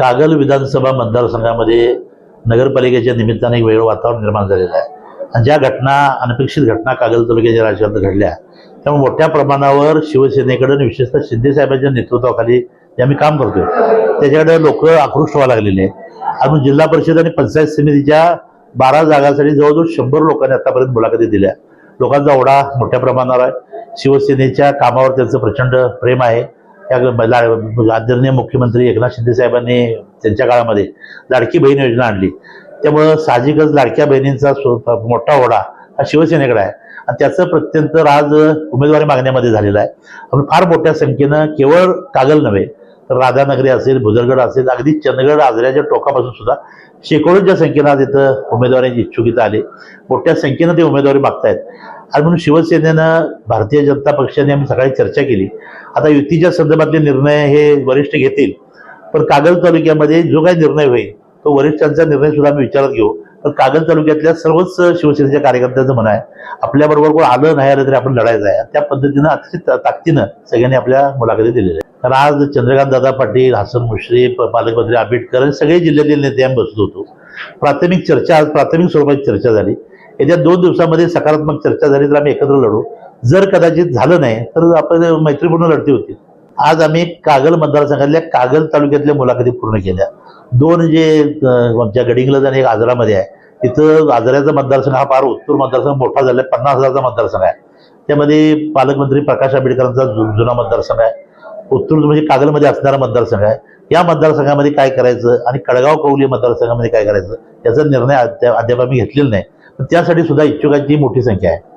कागल विधानसभा मतदारसंघामध्ये नगरपालिकेच्या निमित्ताने एक वेगळं वातावरण निर्माण झालेलं आहे. आणि ज्या घटना अनपेक्षित घटना कागल तालुक्याच्या राज्यात घडल्या त्यामुळे मोठ्या प्रमाणावर शिवसेनेकडून विशेषतः शिंदेसाहेबांच्या नेतृत्वाखाली जे आम्ही काम करतोय त्याच्याकडे लोक आकृष्ट व्हायला लागलेले आहेत. आणि जिल्हा परिषद आणि पंचायत समितीच्या बारा जागांसाठी जवळजवळ शंभर लोकांनी आतापर्यंत मुलाखती दिल्या. लोकांचा ओढा मोठ्या प्रमाणावर आहे. शिवसेनेच्या कामावर त्यांचं प्रचंड प्रेम आहे. या ला- आदरणीय मुख्यमंत्री एकनाथ शिंदे साहेबांनी त्यांच्या काळामध्ये लाडकी बहीण योजना आणली. त्यामुळं साहजिकच लाडक्या बहिणींचा मोठा ओढा हा शिवसेनेकडे आहे. आणि त्याचं प्रत्यंतर आज उमेदवारी मागण्यामध्ये झालेलं आहे. आपण फार मोठ्या संख्येनं केवळ कागल नव्हे राधानगरी असेल भुजरगड असेल अगदी चंदगड आजऱ्याच्या टोकापासून सुद्धा शेकडोच्या संख्येनं आज इथं उमेदवारांची इच्छुकता आली. मोठ्या संख्येनं ते उमेदवारी मागतायत. आणि म्हणून शिवसेनेनं भारतीय जनता पक्षाने आम्ही सकाळी चर्चा केली. आता युतीच्या संदर्भातले निर्णय हे वरिष्ठ घेतील. पण कागल तालुक्यामध्ये जो काही निर्णय होईल तो वरिष्ठांचा निर्णय सुद्धा आम्ही विचारात घेऊ. पण कागल तालुक्यातल्या सर्वच शिवसेनेच्या कार्यकर्त्यांचं म्हणणं आहे आपल्याबरोबर कोण आलं नाही आलं तरी आपण लढायचं आहे. त्या पद्धतीनं अतिशय ता- ताकदीनं सगळ्यांनी आपल्या मुलाखती दिलेल्या आहेत. कारण आज चंद्रकांत दादा पाटील हसन मुश्रीफ पालकमंत्री आंबेडकर सगळे जिल्ह्यातील नेते आम्ही बसलो होतो. प्राथमिक चर्चा आज प्राथमिक स्वरूपाची चर्चा झाली. येत्या दोन दिवसामध्ये सकारात्मक चर्चा झाली तर आम्ही एकत्र लढू. जर कदाचित झालं नाही तर आपण मैत्रीपूर्ण लढती होती. आज आम्ही कागल मतदारसंघातल्या कागल तालुक्यातल्या मुलाखती पूर्ण केल्या. दोन जे आमच्या गडिंगलज आणि एक आजरामध्ये आहे तिथं आजऱ्याचा मतदारसंघ हा फार उत्तूर मतदारसंघ मोठा झाला आहे पन्नास हजारचा मतदारसंघ आहे. त्यामध्ये पालकमंत्री प्रकाश आंबेडकरांचा जु- जुना मतदारसंघ आहे. उत्तूर म्हणजे कागलमध्ये असणारा मतदारसंघ आहे. या मतदारसंघामध्ये काय करायचं आणि कडगाव कौली मतदारसंघामध्ये काय करायचं याचा निर्णय अद्याप अद्याप आम्ही घेतलेला नाही. पण त्यासाठी सुद्धा इच्छुकांची मोठी संख्या आहे.